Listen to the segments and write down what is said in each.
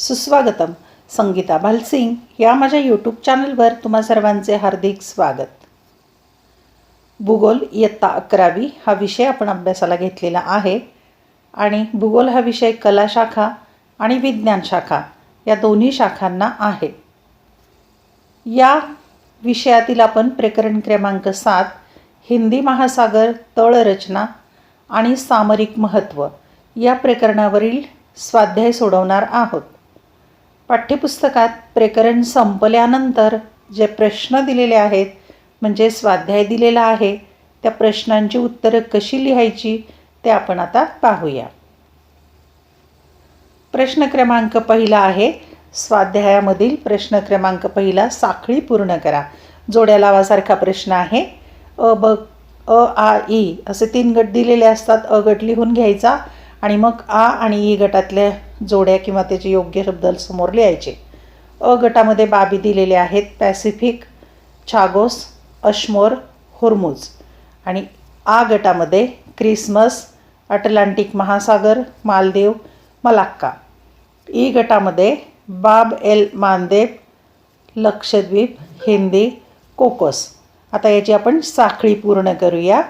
सुस्वागतम. संगीता भालसिंग या माझ्या यूट्यूब चॅनलवर तुम्हा सर्वांचे हार्दिक स्वागत. भूगोल इयत्ता अकरावी हा विषय आपण अभ्यासाला घेतलेला आहे आणि भूगोल हा विषय कला शाखा आणि विज्ञान शाखा या दोन्ही शाखांना आहे. या विषयातील आपण प्रकरण क्रमांक सात हिंदी महासागर तळरचना आणि सामरिक महत्त्व या प्रकरणावरील स्वाध्याय सोडवणार आहोत. पाठ्यपुस्तकात प्रकरण संपल्यानंतर जे प्रश्न दिलेले आहेत म्हणजे स्वाध्याय दिलेला आहे त्या प्रश्नांची उत्तरं कशी लिहायची ते आपण आता पाहूया. प्रश्न क्रमांक पहिला आहे स्वाध्यायामधील प्रश्न क्रमांक पहिला साखळी पूर्ण करा. जोड्या लावासारखा प्रश्न आहे अ ब अ आ ई असे तीन गट दिलेले असतात अ गट लिहून घ्यायचा आणि मग आ आणि ई गटातल्या जोड्या किंवा त्याचे योग्य शब्द समोर लिहायचे. अ गटामध्ये बाबी दिलेले आहेत पॅसिफिक छागोस अश्मोर हुर्मुज. आणि आ गटामध्ये क्रिसमस अटलांटिक महासागर मालदीव मलाक्का. ई गटामध्ये बाब एल मानदेव लक्षद्वीप हिंदी कोकोस. आता याची आपण साखळी पूर्ण करूया.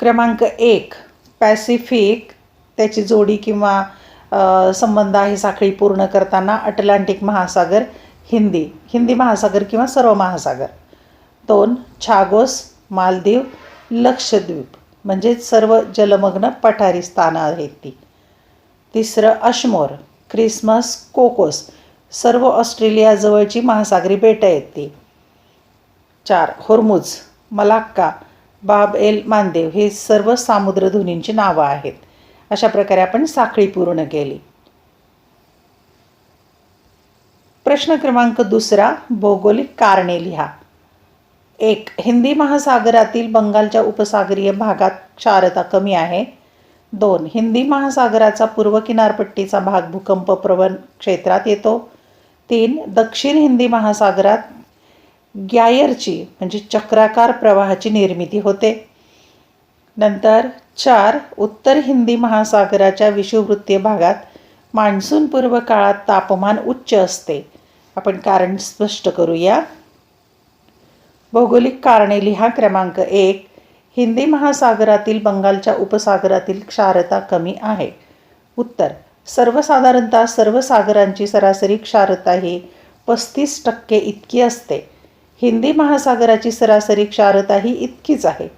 क्रमांक एक पॅसिफिक त्याची जोडी किंवा संबंध आहे साखळी पूर्ण करताना अटलांटिक महासागर हिंदी. हिंदी महासागर किंवा सर्व महासागर. दोन छागोस मालदीव लक्षद्वीप. म्हणजे सर्व जलमग्न पठारी स्थानं आहेत ती. तिसरं अश्मोर क्रिसमस कोकोस. सर्व ऑस्ट्रेलियाजवळची महासागरी बेटं आहेत ती. चार Hormuz Malacca Bab el Mandeb हे सर्व सामुद्रधुनींची नावं आहेत. अशा प्रकारे आपण साखळी पूर्ण केली. प्रश्न क्रमांक दुसरा भौगोलिक कारणे लिहा. एक हिंदी महासागरातील बंगालच्या उपसागरीय भागात क्षारता कमी आहे. दोन हिंदी महासागराचा पूर्व किनारपट्टीचा भाग भूकंप प्रवण क्षेत्रात येतो. तीन दक्षिण हिंदी महासागरात ग्यायरची म्हणजे चक्राकार प्रवाहाची निर्मिती होते. नंतर चार उत्तर हिंदी महासागराच्या विषुववृत्तीय भागात मान्सूनपूर्व काळात तापमान उच्च असते. आपण कारण स्पष्ट करूया. भौगोलिक कारणे लिहा. क्रमांक एक हिंदी महासागरातील बंगालच्या उपसागरातील क्षारता कमी आहे. उत्तर सर्वसाधारणतः सर्व सागरांची सरासरी क्षारता ही पस्तीस टक्के इतकी असते. हिंदी महासागराची सरासरी क्षारता ही इतकीच आहे.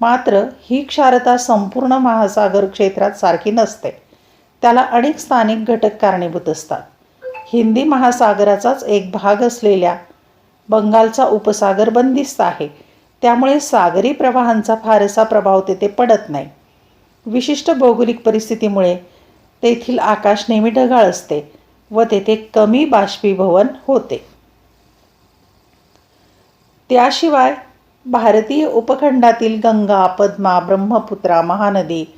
मात्र ही क्षारता संपूर्ण महासागर क्षेत्रात सारखी नसते. त्याला अनेक स्थानिक घटक कारणीभूत असतात. हिंदी महासागराचाच एक भाग असलेल्या बंगालचा उपसागर बंदिस्त आहे. त्यामुळे सागरी प्रवाहांचा फारसा प्रभाव तेथे पडत नाही. विशिष्ट भौगोलिक परिस्थितीमुळे तेथील आकाश नेहमी ढगाळ असते व तेथे कमी बाष्पीभवन होते. त्याशिवाय भारतीय उपखंडातील गंगा पद्मा ब्रह्मपुत्रा महानदी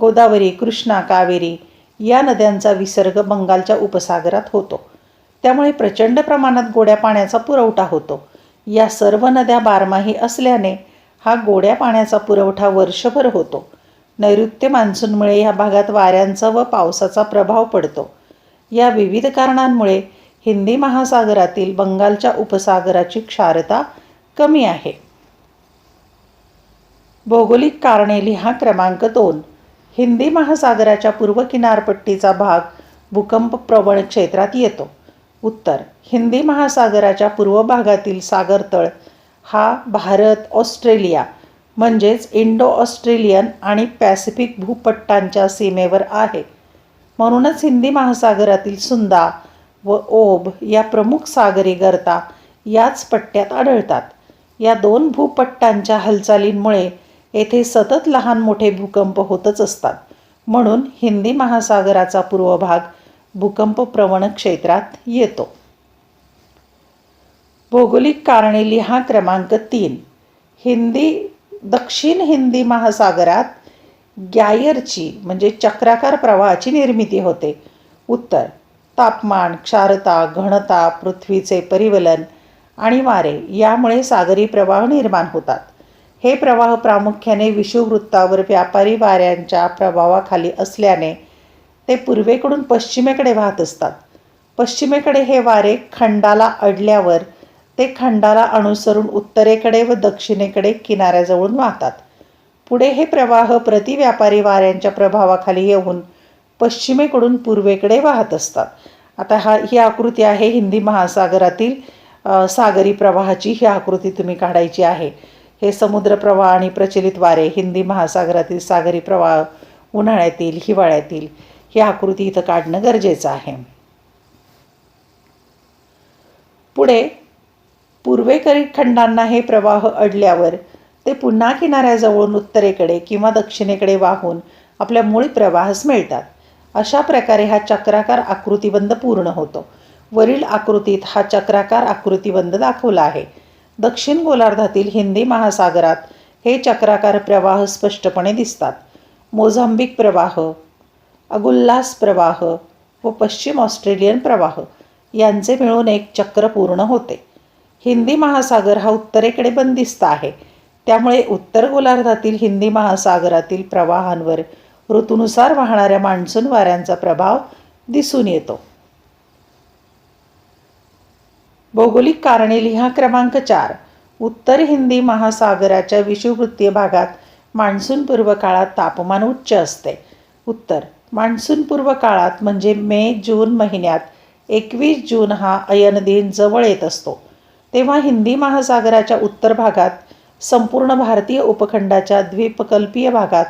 गोदावरी कृष्णा कावेरी या नद्यांचा विसर्ग बंगालच्या उपसागरात होतो. त्यामुळे प्रचंड प्रमाणात गोड्या पाण्याचा पुरवठा होतो. या सर्व नद्या बारमाही असल्याने हा गोड्या पाण्याचा पुरवठा वर्षभर होतो. नैऋत्य मान्सूनमुळे या भागात वाऱ्यांचा व पावसाचा प्रभाव पडतो. या विविध कारणांमुळे हिंदी महासागरातील बंगालच्या उपसागराची क्षारता कमी आहे. भौगोलिक कारणे लिहा क्रमांक दोन. हिंदी महासागराच्या पूर्व किनारपट्टीचा भाग भूकंप प्रवण क्षेत्रात येतो. उत्तर हिंदी महासागराच्या पूर्व भागातील सागरतळ हा भारत ऑस्ट्रेलिया म्हणजेच इंडो ऑस्ट्रेलियन आणि पॅसिफिक भूपट्टांच्या सीमेवर आहे. म्हणूनच हिंदी महासागरातील सुंदा व ओब या प्रमुख सागरी गर्ता याच पट्ट्यात आढळतात. या दोन भूपट्टांच्या हालचालींमुळे येथे सतत लहान मोठे भूकंप होतच असतात. म्हणून हिंदी महासागराचा पूर्व भाग भूकंपप्रवण क्षेत्रात येतो. भौगोलिक कारणे लिहा क्रमांक तीन. हिंदी दक्षिण हिंदी महासागरात ग्यायरची म्हणजे चक्राकार प्रवाहाची निर्मिती होते. उत्तर तापमान क्षारता घनता पृथ्वीचे परिवलन आणि वारे यामुळे सागरी प्रवाह निर्माण होतात. हे प्रवाह प्रामुख्याने विषुववृत्तावर व्यापारी वाऱ्यांच्या प्रभावाखाली असल्याने ते पूर्वेकडून पश्चिमेकडे वाहत असतात. पश्चिमेकडे हे वारे खंडाला अडल्यावर ते खंडाला अनुसरून उत्तरेकडे व दक्षिणेकडे किनाऱ्याजवळून वाहतात. पुढे हे प्रवाह प्रतिव्यापारी वाऱ्यांच्या प्रभावाखाली येऊन पश्चिमेकडून पूर्वेकडे वाहत असतात. आता हा ही आकृती आहे हिंदी महासागरातील सागरी प्रवाहाची. ही आकृती तुम्ही काढायची आहे. हे समुद्र प्रवाह आणि प्रचलित वारे हिंदी महासागरातील सागरी प्रवाह उन्हाळ्यातील हिवाळ्यातील ही आकृती इथं काढणं गरजेचं आहे. पुढे पूर्वेकरी खंडांना हे प्रवाह अडल्यावर ते पुन्हा किनाऱ्याजवळून उत्तरेकडे किंवा दक्षिणेकडे वाहून आपल्या मूळ प्रवाहास मिळतात. अशा प्रकारे हा चक्राकार आकृतिबंध पूर्ण होतो. वरील आकृतीत हा चक्राकार आकृतिबंध दाखवला आहे. दक्षिण गोलार्धातील हिंदी महासागरात हे चक्राकार प्रवाह स्पष्टपणे दिसतात. मोझांबिक प्रवाह अगुल्लास प्रवाह व पश्चिम ऑस्ट्रेलियन प्रवाह यांचे मिळून एक चक्र पूर्ण होते. हिंदी महासागर हा उत्तरेकडे बंदिस्त आहे. त्यामुळे उत्तर गोलार्धातील हिंदी महासागरातील प्रवाहांवर ऋतूनुसार वाहणाऱ्या मान्सून वाऱ्यांचा प्रभाव दिसून येतो. भौगोलिक कारणे लिहा क्रमांक चार. उत्तर हिंदी महासागराच्या विषुववृत्तीय भागात मान्सूनपूर्व काळात तापमान उच्च असते. उत्तर मान्सूनपूर्व काळात म्हणजे मे जून महिन्यात एकवीस जून हा अयन दिन जवळ येत असतो. तेव्हा हिंदी महासागराच्या उत्तर भागात संपूर्ण भारतीय उपखंडाच्या द्वीपकल्पीय भागात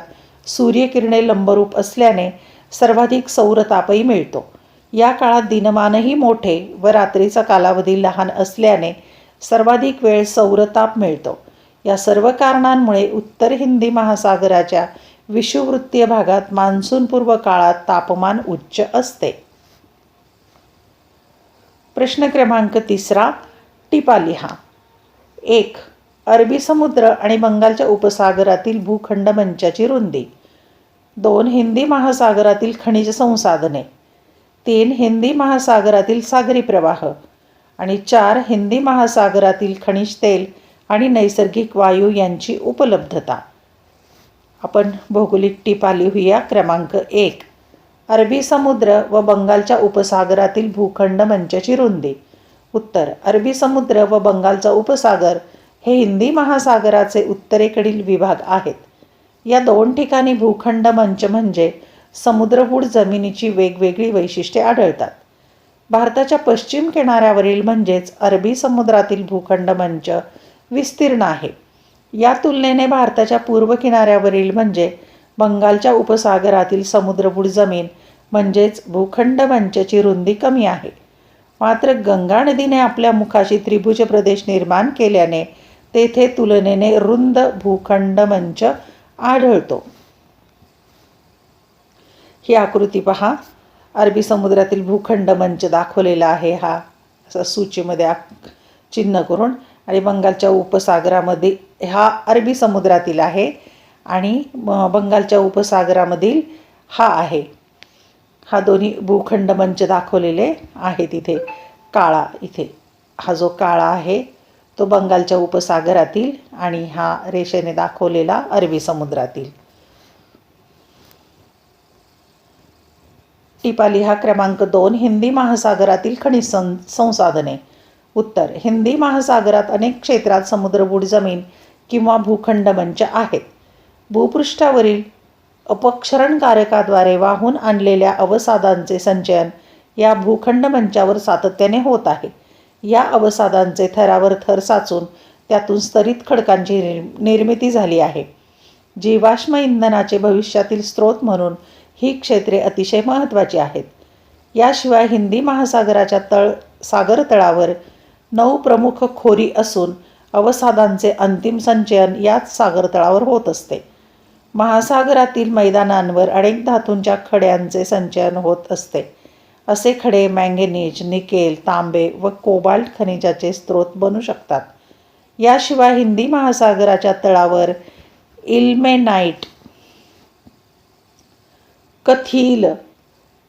सूर्यकिरणे लंबरूप असल्याने सर्वाधिक सौरतापही मिळतो. या काळात दिनमानही मोठे व रात्रीचा कालावधी लहान असल्याने सर्वाधिक वेळ सौरताप मिळतो. या सर्व कारणांमुळे उत्तर हिंदी महासागराच्या विषुववृत्तीय भागात मान्सूनपूर्व काळात तापमान उच्च असते. प्रश्न क्रमांक तिसरा टिपा लिहा एक अरबी समुद्र आणि बंगालच्या उपसागरातील भूखंड मंचाची रुंदी. दोन हिंदी महासागरातील खनिज संसाधने. तीन हिंदी महासागरातील सागरी प्रवाह आणि चार हिंदी महासागरातील खनिज तेल आणि नैसर्गिक वायू यांची उपलब्धता. आपण भौगोलिक टिपा लिहूया क्रमांक एक. अरबी समुद्र व बंगालच्या उपसागरातील भूखंड मंचाची रुंदी. उत्तर अरबी समुद्र व बंगालचा उपसागर हे हिंदी महासागराचे उत्तरेकडील विभाग आहेत. या दोन ठिकाणी भूखंड मंच म्हणजे समुद्रहूड जमिनीची वेगवेगळी वैशिष्ट्ये आढळतात. भारताच्या पश्चिम किनाऱ्यावरील म्हणजेच अरबी समुद्रातील भूखंड मंच विस्तीर्ण आहे. या तुलनेने भारताच्या पूर्व किनाऱ्यावरील म्हणजे बंगालच्या उपसागरातील समुद्रभूड जमीन म्हणजेच भूखंड मंचची रुंदी कमी आहे. मात्र गंगा नदीने आपल्या मुखाशी त्रिभुज प्रदेश निर्माण केल्याने तेथे तुलनेने रुंद भूखंड मंच आढळतो. ही आकृती पहा. अरबी समुद्रातील भूखंड मंच दाखवलेला आहे हा. असा सूचीमध्ये चिन्ह करून आणि बंगालच्या उपसागरामध्ये हा अरबी समुद्रातील आहे आणि म- बंगालच्या उपसागरामधील हा आहे. हा दोन्ही भूखंड मंच दाखवलेले आहे तिथे काळा इथे. हा जो काळा आहे तो बंगालच्या उपसागरातील आणि हा रेषेने दाखवलेला अरबी समुद्रातील. टिपा लिहा क्रमांक दोन हिंदी महासागरातील खनिज सं संसाधने. उत्तर हिंदी महासागरात अनेक क्षेत्रात समुद्रबुड जमीन किंवा भूखंड मंच आहेत. भूपृष्ठावरील अपक्षरणकारकाद्वारे वाहून आणलेल्या अवसादांचे संचयन या भूखंड मंचावर सातत्याने होत आहे. या अवसादांचे थरावर थर साचून त्यातून स्तरित खडकांची निर्मिती झाली आहे. जीवाश्म इंधनाचे भविष्यातील स्रोत म्हणून ही क्षेत्रे अतिशय महत्त्वाची आहेत. याशिवाय हिंदी महासागराच्या तळ सागर तळावर नऊ प्रमुख खोरी असून अवसादांचे अंतिम संचयन याच सागरतळावर होत असते. महासागरातील मैदानांवर अनेक धातूंच्या खड्यांचे संचयन होत असते. असे खडे मँगेनीज निकेल तांबे व कोबाल्ट खनिजाचे स्रोत बनू शकतात. याशिवाय हिंदी महासागराच्या तळावर इल्मेनाइट कथील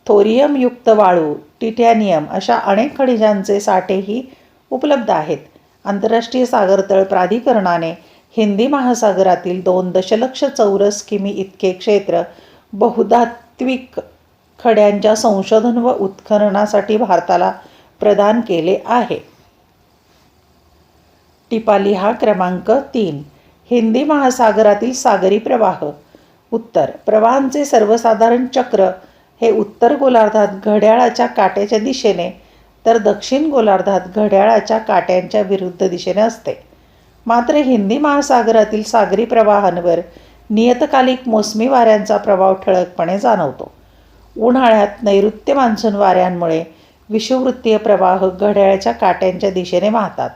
थोरियमयुक्त वाळू टिटॅनियम अशा अनेक खनिजांचे साठेही उपलब्ध आहेत. आंतरराष्ट्रीय सागरतळ प्राधिकरणाने हिंदी महासागरातील दोन दशलक्ष चौरस किमी इतके क्षेत्र बहुधात्विक खड्यांच्या संशोधन व उत्खननासाठी भारताला प्रदान केले आहे. टिपाली हा क्रमांक तीन. हिंदी महासागरातील सागरी प्रवाह उत्तर. प्रवाहांचे सर्वसाधारण चक्र हे उत्तर गोलार्धात घड्याळाच्या काट्याच्या दिशेने तर दक्षिण गोलार्धात घड्याळाच्या काट्यांच्या विरुद्ध दिशेने असते. मात्र हिंदी महासागरातील सागरी प्रवाहांवर नियतकालिक मोसमी वाऱ्यांचा प्रभाव ठळकपणे जाणवतो. उन्हाळ्यात नैऋत्य मान्सून वाऱ्यांमुळे विषुववृत्तीय प्रवाह घड्याळाच्या काट्यांच्या दिशेने वाहतात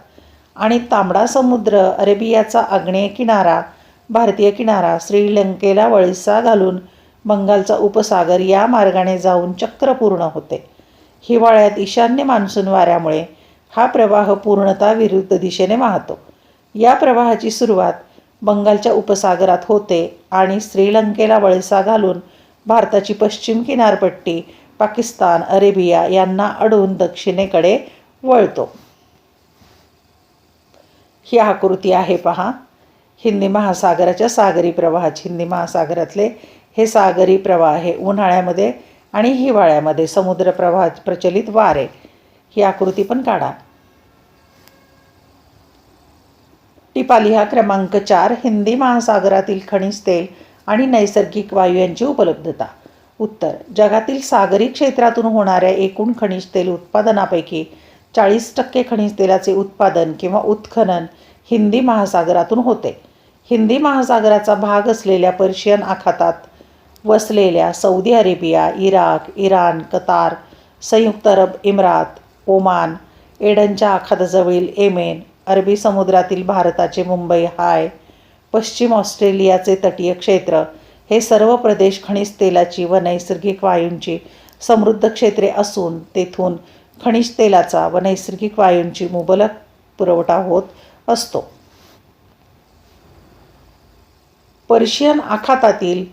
आणि तांबडा समुद्र अरेबियाचा आग्नेय किनारा भारतीय किनारा श्रीलंकेला वळसा घालून बंगालचा उपसागर या मार्गाने जाऊन चक्र पूर्ण होते. हिवाळ्यात ईशान्य मान्सून वाऱ्यामुळे हा प्रवाह पूर्णता विरुद्ध दिशेने वाहतो. या प्रवाहाची सुरुवात बंगालच्या उपसागरात होते आणि श्रीलंकेला वळसा घालून भारताची पश्चिम किनारपट्टी पाकिस्तान अरेबिया यांना अडून दक्षिणेकडे वळतो. ही आकृती आहे पहा. हिंदी महासागराच्या सागरी प्रवाहाची हिंदी महासागरातले हे सागरी प्रवाह हे उन्हाळ्यामध्ये आणि हिवाळ्यामध्ये समुद्र प्रवाह प्रचलित वारे. ही आकृती पण काढा. टिपाली हा क्रमांक चार हिंदी महासागरातील खनिज तेल आणि नैसर्गिक वायू यांची उपलब्धता. उत्तर जगातील सागरी क्षेत्रातून होणाऱ्या एकूण खनिज तेल उत्पादनापैकी चाळीस टक्के खनिज तेलाचे उत्पादन किंवा उत्खनन हिंदी महासागरातून होते. हिंदी महासागराचा भाग असलेल्या पर्शियन आखातात वसलेल्या Saudi Arabia Iraq Iran Qatar संयुक्त अरब इम्रात ओमान एडनच्या आखाताजवळील एमेन अरबी समुद्रातील भारताचे मुंबई हाय पश्चिम ऑस्ट्रेलियाचे तटीय क्षेत्र हे सर्व प्रदेश खनिज तेलाची व नैसर्गिक वायूंची समृद्ध क्षेत्रे असून तेथून खनिज तेलाचा व नैसर्गिक वायूंची मुबलक पुरवठा होत असतो. पर्शियन आखातातील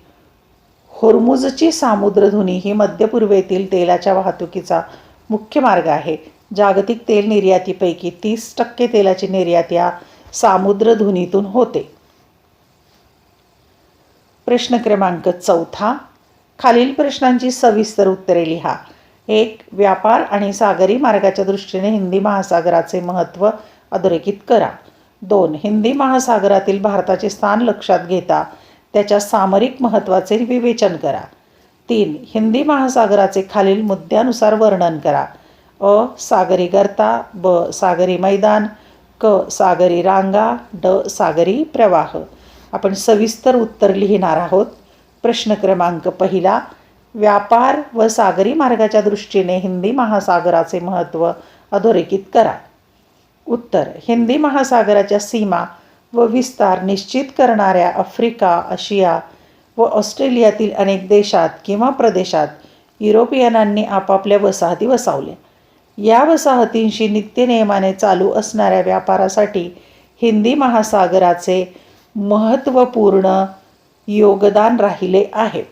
होर्मुजची सामुद्रधुनी ही मध्य पूर्वेतील तेलाच्या वाहतुकीचा मुख्य मार्ग आहे. जागतिक तेल निर्यातीपैकी तीस टक्के तेलाची निर्यात या सामुद्रधुनीतून होते. प्रश्न क्रमांक चौथा. खालील प्रश्नांची सविस्तर उत्तरे लिहा. एक व्यापार आणि सागरी मार्गाच्या दृष्टीने हिंदी महासागराचे महत्त्व अधोरेखित करा. दोन हिंदी महासागरातील भारताचे स्थान लक्षात घेता त्याच्या सामरिक महत्त्वाचे विवेचन करा. तीन हिंदी महासागराचे खालील मुद्द्यानुसार वर्णन करा. अ सागरी गर्ता ब सागरी मैदान क सागरी रांगा ड सागरी प्रवाह. आपण सविस्तर उत्तर लिहिणार आहोत. प्रश्न क्रमांक पहिला व्यापार व सागरी मार्गाच्या दृष्टीने हिंदी महासागराचे महत्त्व अधोरेखित करा. उत्तर हिंदी महासागराच्या सीमा व विस्तार निश्चित करणाऱ्या आफ्रिका आशिया व ऑस्ट्रेलियातील अनेक देशात किंवा प्रदेशात युरोपियनांनी आपापल्या वसाहती वसावल्या. या वसाहतींशी नित्यनियमाने चालू असणाऱ्या व्यापारासाठी हिंदी महासागराचे महत्त्वपूर्ण योगदान राहिले आहे.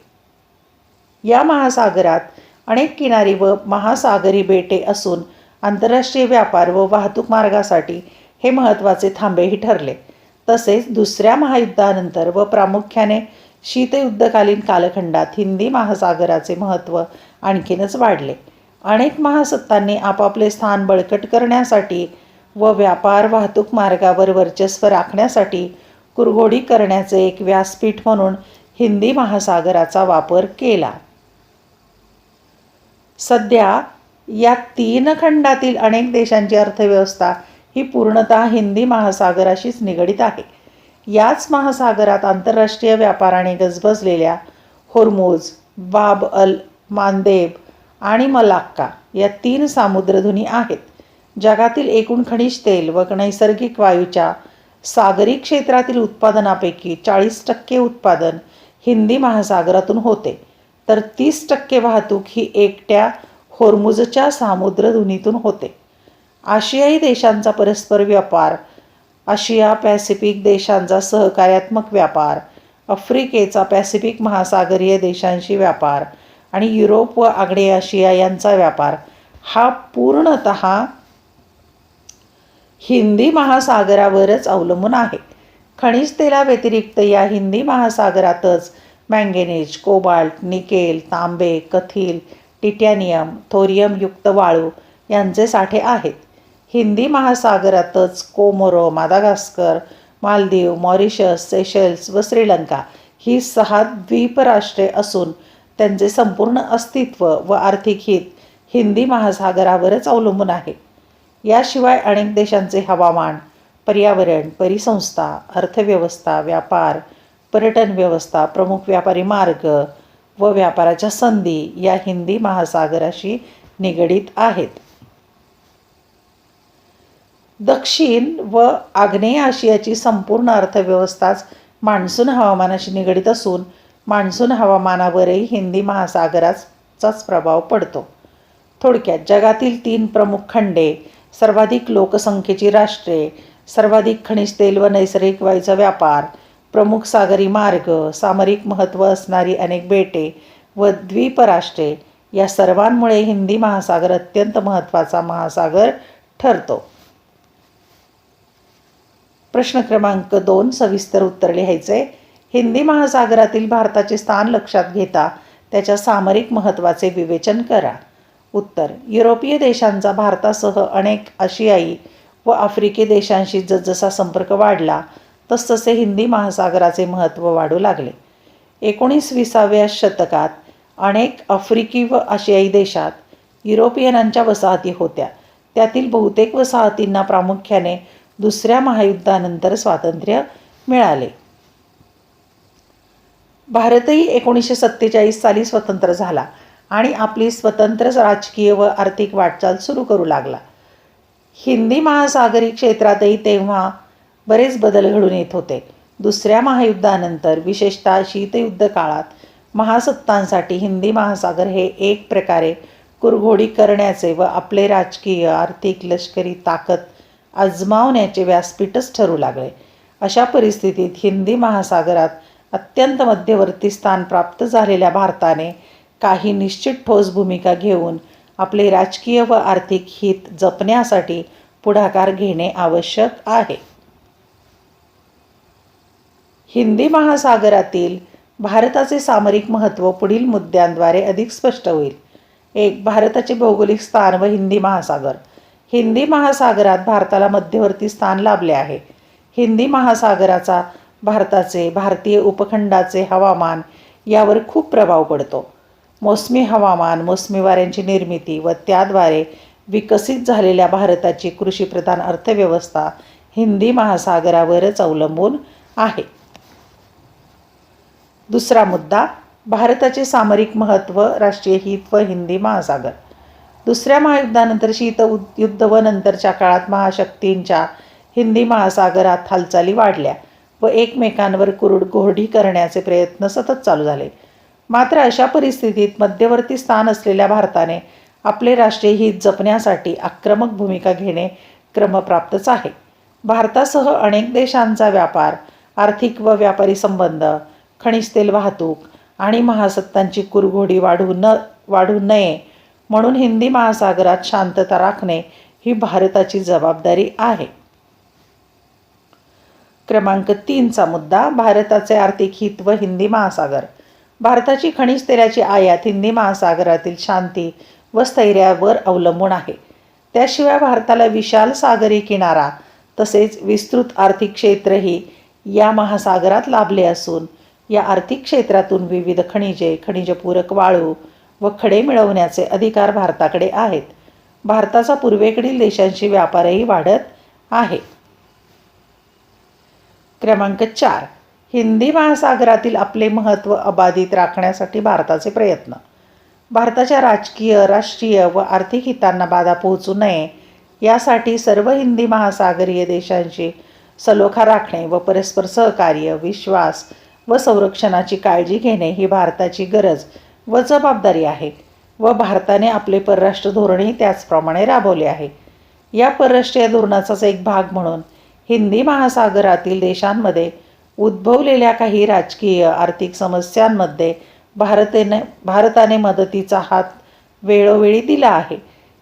या महासागरात अनेक किनारी व महासागरी बेटे असून आंतरराष्ट्रीय व्यापार व वाहतूक मार्गासाठी हे महत्त्वाचे थांबेही ठरले. तसेच दुसऱ्या महायुद्धानंतर व प्रामुख्याने शीतयुद्धकालीन कालखंडात हिंदी महासागराचे महत्त्व आणखीनच वाढले. अनेक महासत्तांनी आपापले स्थान बळकट करण्यासाठी व व्यापार वाहतूक मार्गावर वर्चस्व राखण्यासाठी कुरघोडी करण्याचे एक व्यासपीठ म्हणून हिंदी महासागराचा वापर केला. सध्या या तीन खंडातील अनेक देशांची अर्थव्यवस्था ही पूर्णतः हिंदी महासागराशीच निगडीत आहे. याच महासागरात आंतरराष्ट्रीय व्यापाराने गजबजलेल्या होर्मोज बाब अल मानदेब आणि मलाक्का या तीन सामुद्रधुनी आहेत. जगातील एकूण खनिज तेल व नैसर्गिक वायूच्या सागरी क्षेत्रातील उत्पादनापैकी चाळीस टक्के उत्पादन हिंदी महासागरातून होते. तर तीस टक्के वाहतूक ही एकट्या होर्मुजच्या सामुद्रधुनीतून होते. आशियाई देशांचा परस्पर व्यापार आशिया पॅसिफिक देशांचा सहकार्यात्मक व्यापार आफ्रिकेचा पॅसिफिक महासागरीय देशांशी व्यापार आणि युरोप व आग्नेय आशिया यांचा व्यापार हा पूर्णत हिंदी महासागरावरच अवलंबून आहे. खनिज तेलाव्यतिरिक्त या हिंदी महासागरातच मँगेनेज कोबाल्ट निकेल तांबे कथील टिटॅनियम थोरियमयुक्त वाळू यांचे साठे आहेत. हिंदी महासागरातच Comoros Madagascar Maldives Mauritius Seychelles व श्रीलंका ही सहा द्वीपराष्ट्रे असून त्यांचे संपूर्ण अस्तित्व व आर्थिक हित हिंदी महासागरावरच अवलंबून आहे. याशिवाय अनेक देशांचे हवामान पर्यावरण परिसंस्था अर्थव्यवस्था व्यापार पर्यटन व्यवस्था प्रमुख व्यापारी मार्ग व व्यापाराच्या संधी या हिंदी महासागराशी निगडीत आहेत. दक्षिण व आग्नेय आशियाची संपूर्ण अर्थव्यवस्थाच मान्सून हवामानाशी निगडीत असून मान्सून हवामानावरही हिंदी महासागराचाच प्रभाव पडतो. थोडक्यात जगातील तीन प्रमुख खंडे सर्वाधिक लोकसंख्येची राष्ट्रे सर्वाधिक खनिज तेल व नैसर्गिक वायूचा व्यापार प्रमुख सागरी मार्ग सामरिक महत्त्व असणारी अनेक बेटे व द्वीपराष्ट्रे या सर्वांमुळे हिंदी महासागर अत्यंत महत्त्वाचा महासागर ठरतो. प्रश्न क्रमांक दोन सविस्तर उत्तर लिहायचे. हिंदी महासागरातील भारताचे स्थान लक्षात घेता त्याच्या सामरिक महत्त्वाचे विवेचन करा. उत्तर युरोपीय देशांचा भारतासह अनेक आशियाई व आफ्रिकी देशांशी जसजसा संपर्क वाढला तसतसे हिंदी महासागराचे महत्त्व वाढू लागले. एकोणीसविसाव्या शतकात अनेक आफ्रिकी व आशियाई देशात युरोपियनांच्या वसाहती होत्या. त्यातील बहुतेक वसाहतींना प्रामुख्याने दुसऱ्या महायुद्धानंतर स्वातंत्र्य मिळाले. भारतही एकोणीसशे सत्तेचाळीस साली स्वतंत्र झाला आणि आपली स्वतंत्र राजकीय व आर्थिक वाटचाल सुरू करू लागला. हिंदी महासागरी क्षेत्रातही तेव्हा बरेच बदल घडून येत होते. दुसऱ्या महायुद्धानंतर विशेषतः शीतयुद्ध काळात महासत्तांसाठी हिंदी महासागर हे एक प्रकारे कुरघोडी करण्याचे व आपले राजकीय आर्थिक लष्करी ताकद आजमावण्याचे व्यासपीठच ठरू लागले. अशा परिस्थितीत हिंदी महासागरात अत्यंत मध्यवर्ती स्थान प्राप्त झालेल्या भारताने काही निश्चित ठोस भूमिका घेऊन आपले राजकीय व आर्थिक हित जपण्यासाठी पुढाकार घेणे आवश्यक आहे. हिंदी महासागरातील भारताचे सामरिक महत्त्व पुढील मुद्द्यांद्वारे अधिक स्पष्ट होईल. एक भारताचे भौगोलिक स्थान व हिंदी महासागर. हिंदी महासागरात भारताला मध्यवर्ती स्थान लाभले आहे. हिंदी महासागराचा भारताचे भारतीय उपखंडाचे हवामान यावर खूप प्रभाव पडतो. मोसमी हवामान मोसमी वाऱ्यांची निर्मिती व त्याद्वारे विकसित झालेल्या भारताची कृषीप्रधान अर्थव्यवस्था हिंदी महासागरावरच अवलंबून आहे. दुसरा मुद्दा भारताचे सामरिक महत्त्व राष्ट्रीय हित व हिंदी महासागर. दुसऱ्या महायुद्धानंतर शीत युद्ध व नंतरच्या काळात महाशक्तींच्या हिंदी महासागरात हालचाली वाढल्या व एकमेकांवर कुरुड घोरडी करण्याचे प्रयत्न सतत चालू झाले. मात्र अशा परिस्थितीत मध्यवर्ती स्थान असलेल्या भारताने आपले राष्ट्रीय हित जपण्यासाठी आक्रमक भूमिका घेणे क्रमप्राप्तच आहे. भारतासह अनेक देशांचा व्यापार आर्थिक व व्यापारी संबंध खनिज तेल वाहतूक आणि महासत्तांची कुरघोडी वाढू न वाढू नये म्हणून हिंदी महासागरात शांतता राखणे ही भारताची जबाबदारी आहे. क्रमांक तीनचा मुद्दा भारताचे आर्थिक हित व हिंदी महासागर. भारताची खनिज तेलाची आयात हिंदी महासागरातील शांती व स्थैर्यावर अवलंबून आहे. त्याशिवाय भारताला विशाल सागरी किनारा तसेच विस्तृत आर्थिक क्षेत्रही या महासागरात लाभले असून या आर्थिक क्षेत्रातून विविध खनिजे खनिजपूरक वाळू व खडे मिळवण्याचे अधिकार भारताकडे आहेत. भारताचा पूर्वेकडील देशांशी व्यापारही वाढत आहे. क्रमांक चार. हिंदी महासागरातील आपले महत्त्व अबाधित राखण्यासाठी भारताचे प्रयत्न. भारताच्या राजकीय राष्ट्रीय व आर्थिक हितांना बाधा पोहोचू नये यासाठी सर्व हिंदी महासागरीय देशांशी सलोखा राखणे व परस्पर सहकार्य विश्वास व संरक्षणाची काळजी घेणे ही भारताची गरज व जबाबदारी आहे व भारताने आपले परराष्ट्र धोरणही त्याचप्रमाणे राबवले आहे. या परराष्ट्रीय धोरणाचाच एक भाग म्हणून हिंदी महासागरातील देशांमध्ये उद्भवलेल्या काही राजकीय आर्थिक समस्यांमध्ये भारतेने भारताने मदतीचा हात वेळोवेळी दिला आहे.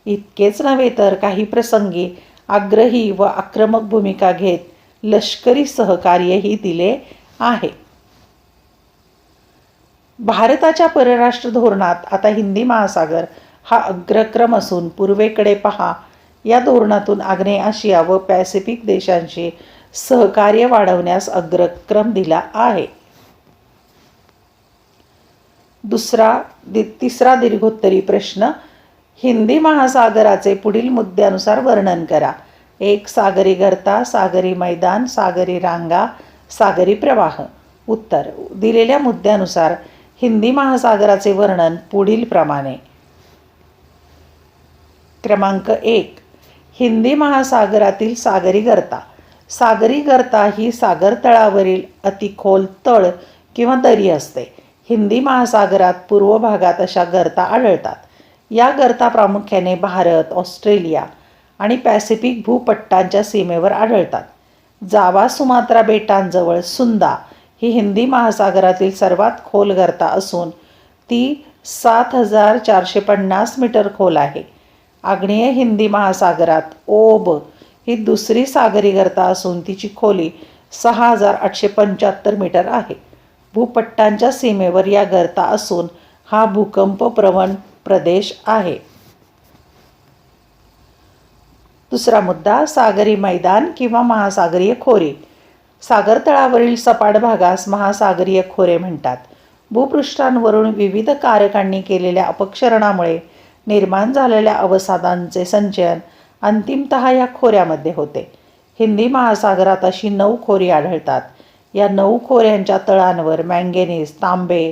इतकेच नव्हे तर काही प्रसंगी आग्रही व आक्रमक भूमिका घेत लष्करी सहकार्यही दिले आहे. भारताच्या परराष्ट्र धोरणात आता हिंदी महासागर हा अग्रक्रम असून पूर्वेकडे पहा या धोरणातून आग्नेय आशिया व पॅसिफिक देशांशी सहकार्य वाढवण्यास अग्रक्रम दिला आहे. दुसरा दि तिसरा दीर्घोत्तरी प्रश्न हिंदी महासागराचे पुढील मुद्द्यानुसार वर्णन करा. एक सागरी गर्ता सागरी मैदान सागरी रांगा सागरी प्रवाह. उत्तर दिलेल्या मुद्द्यानुसार हिंदी महासागराचे वर्णन पुढील प्रमाणे. क्रमांक एक. हिंदी महासागरातील सागरी गर्ता. सागरी गर्ता ही सागर तळावरील अतिखोल तळ किंवा दरी असते. हिंदी महासागरात पूर्व भागात अशा गर्ता आढळतात. या गर्ता प्रामुख्याने भारत ऑस्ट्रेलिया आणि पॅसिफिक भूपट्टांच्या सीमेवर आढळतात. जावा सुमात्रा बेटांजवळ सुंदा ही हिंदी महासागरातील सर्वात खोल गर्ता असून ती सात हजार चारशे पन्नास मीटर खोल आहे. आग्नेय हिंदी महासागरात ओब ही दुसरी सागरी गर्ता असून तिची खोली सहा हजार आठशे पंच्याहत्तर मीटर आहे. भूपट्टांच्या सीमेवर या गर्ता असून हा भूकंप प्रवण प्रदेश आहे. दुसरा मुद्दा सागरी मैदान किंवा महासागरीय खोरी. सागरतळावरील सपाट भागास महासागरीय खोरे म्हणतात. भूपृष्ठांवरून विविध कारकांनी केलेल्या अपक्षरणामुळे निर्माण झालेल्या अवसादांचे संचयन अंतिमत या खोऱ्यामध्ये होते. हिंदी महासागरात अशी नऊ खोरी आढळतात. या नऊ खोऱ्यांच्या तळांवर मँगेनीज तांबे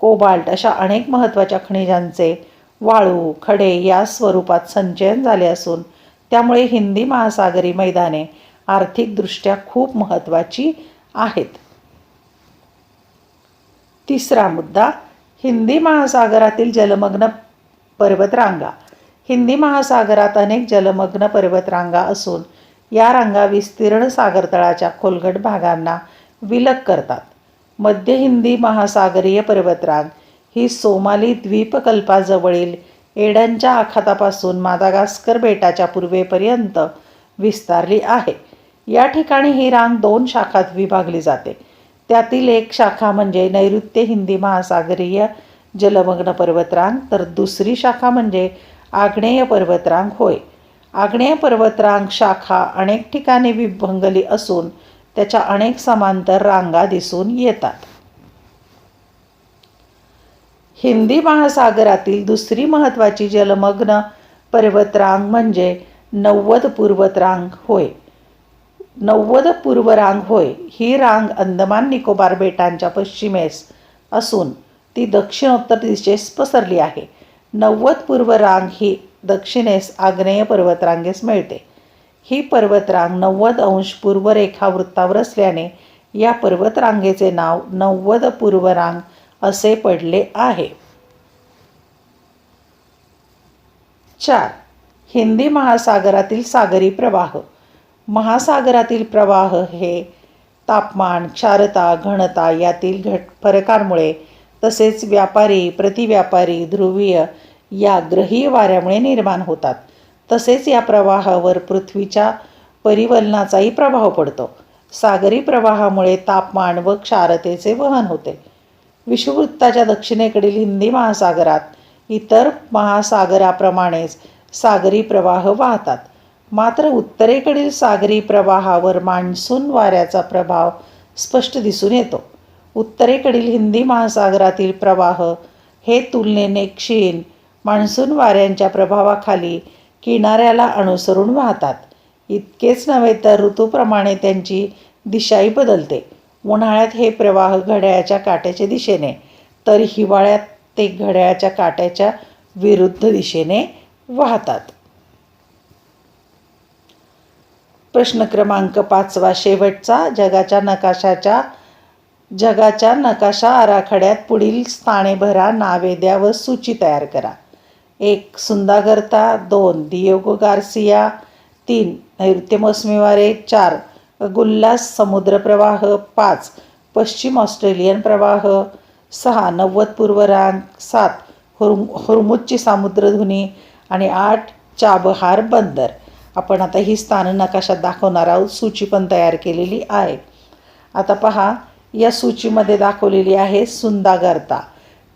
कोबाल्ट अशा अनेक महत्त्वाच्या खनिजांचे वाळू खडे या स्वरूपात संचयन झाले असून त्यामुळे हिंदी महासागरी मैदाने आर्थिकदृष्ट्या खूप महत्त्वाची आहेत. तिसरा मुद्दा हिंदी महासागरातील जलमग्न पर्वतरांगा. हिंदी महासागरात अनेक जलमग्न पर्वतरांगा असून या रांगा विस्तीर्ण सागरतळाच्या खोलगट भागांना विलग करतात. मध्य हिंदी महासागरीय पर्वतरांग ही सोमाली द्वीपकल्पाजवळील एडनच्या आखातापासून मादागास्कर बेटाच्या पूर्वेपर्यंत विस्तारली आहे. या ठिकाणी ही रांग दोन शाखात विभागली जाते. त्यातील एक शाखा म्हणजे नैऋत्य हिंदी महासागरीय जलमग्न पर्वतरांग तर दुसरी शाखा म्हणजे आग्नेय पर्वतरांग होय. आग्नेय पर्वतरांग शाखा अनेक ठिकाणी विभंगली असून त्याच्या अनेक समांतर रांगा दिसून येतात. हिंदी महासागरातील दुसरी महत्त्वाची जलमग्न पर्वतरांग म्हणजे नव्वद पूर्वतरांग होय. नव्वद पूर्व रांग होय. ही रांग अंदमान निकोबार बेटांच्या पश्चिमेस असून ती दक्षिणोत्तर दिशेस पसरली आहे. नव्वद पूर्व रांग ही दक्षिणेस आग्नेय पर्वतरांगेस मिळते. ही पर्वतरांग नव्वद अंश पूर्वरेखा वृत्तावर असल्याने या पर्वतरांगेचे नाव नव्वद पूर्वरांग असे पडले आहे. चार. हिंदी महासागरातील सागरी प्रवाह. महासागरातील प्रवाह हे तापमान क्षारता घनता यातील घट फरकांमुळे तसेच व्यापारी प्रतिव्यापारी ध्रुवीय या ग्रहीय वाऱ्यामुळे निर्माण होतात. तसेच या प्रवाहावर पृथ्वीच्या परिवलनाचाही प्रभाव पडतो. सागरी प्रवाहामुळे तापमान व क्षारतेचे वहन होते. विषुववृत्ताच्या दक्षिणेकडील हिंदी महासागरात इतर महासागराप्रमाणेच सागरी प्रवाह वाहतात. मात्र उत्तरेकडील सागरी प्रवाहावर मान्सून वाऱ्याचा प्रभाव स्पष्ट दिसून येतो. उत्तरेकडील हिंदी महासागरातील प्रवाह हे तुलनेने क्षीण मान्सून वाऱ्यांच्या प्रभावाखाली किनाऱ्याला अनुसरून वाहतात. इतकेच नव्हे तर ऋतूप्रमाणे त्यांची दिशाही बदलते. उन्हाळ्यात हे प्रवाह घड्याळाच्या काट्याच्या दिशेने तर हिवाळ्यात ते घड्याळाच्या काट्याच्या विरुद्ध दिशेने वाहतात. प्रश्न क्रमांक पाचवा शेवटचा. जगाच्या नकाशाच्या जगाच्या नकाशा आराखड्यात पुढील स्थाने भरा नावे द्या व सूची तयार करा. एक सुंदागर्ता दोन दियोगो गार्सिया. तीन नैऋत्य मोसमीवारे. चार गुल्लास समुद्र प्रवाह. पाच पश्चिम ऑस्ट्रेलियन प्रवाह. सहा नव्वद पूर्व रांग सात हुरमु हुरमुजची सामुद्रधुनी. आणि आठ चाबहार बंदर. आपण आता ही स्थान नकाशात दाखवणार आहोत. सूची पण तयार केलेली आहे. आता पहा या सूचीमध्ये दाखवलेली आहे सुंदागरता.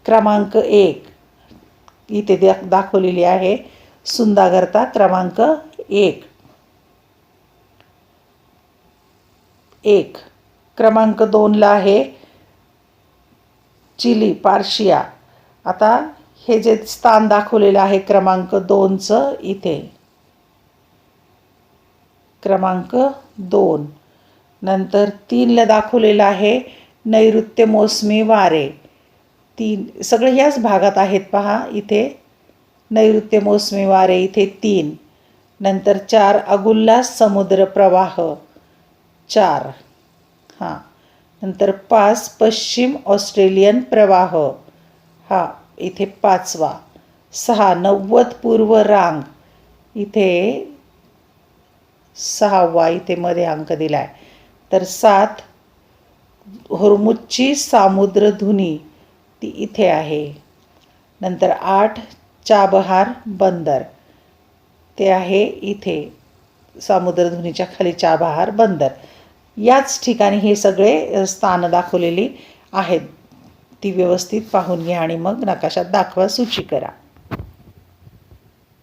क्रमांक एक. इथे दा दाखवलेली आहे सुंदागरता क्रमांक एक. एक. क्रमांक दोनला आहे चिली पार्शिया. आता हे जे स्थान दाखवलेलं आहे क्रमांक दोनचं इथे. क्रमांक दोन. नंतर तीनला दाखवलेलं आहे नैऋत्य मोसमी वारे. तीन सगळे ह्याच भागात आहेत पहा इथे. नैऋत्य मोसमी वारे इथे तीन. नंतर चार अगुल्ला समुद्र प्रवाह. चार. हां. नंतर पाच पश्चिम ऑस्ट्रेलियन प्रवाह. हा इथे पाचवा. सहा नव्वद पूर्व रांग. इथे सहावा इथे मध्ये अंक दिला आहे तर सात होर्मुजची सामुद्रधुनी ती इथे आहे. नंतर आठ चाबहार बंदर ते आहे इथे सामुद्रधुनीच्या खाली चाबहार बंदर. याच ठिकाणी हे सगळे स्थानं दाखवलेली आहेत. ती व्यवस्थित पाहून घ्या आणि मग नकाशात दाखवा सूची करा.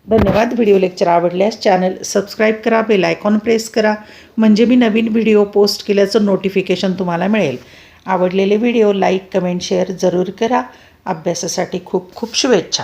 धन्यवाद. व्हिडिओ लेक्चर आवडल्यास चॅनल सबस्क्राईब करा बेल आयकॉन प्रेस करा म्हणजे मी नवीन व्हिडिओ पोस्ट केल्याचं नोटिफिकेशन तुम्हाला मिळेल. आवडलेले व्हिडिओ लाईक कमेंट शेअर जरूर करा. अभ्यासासाठी खूप खूप शुभेच्छा.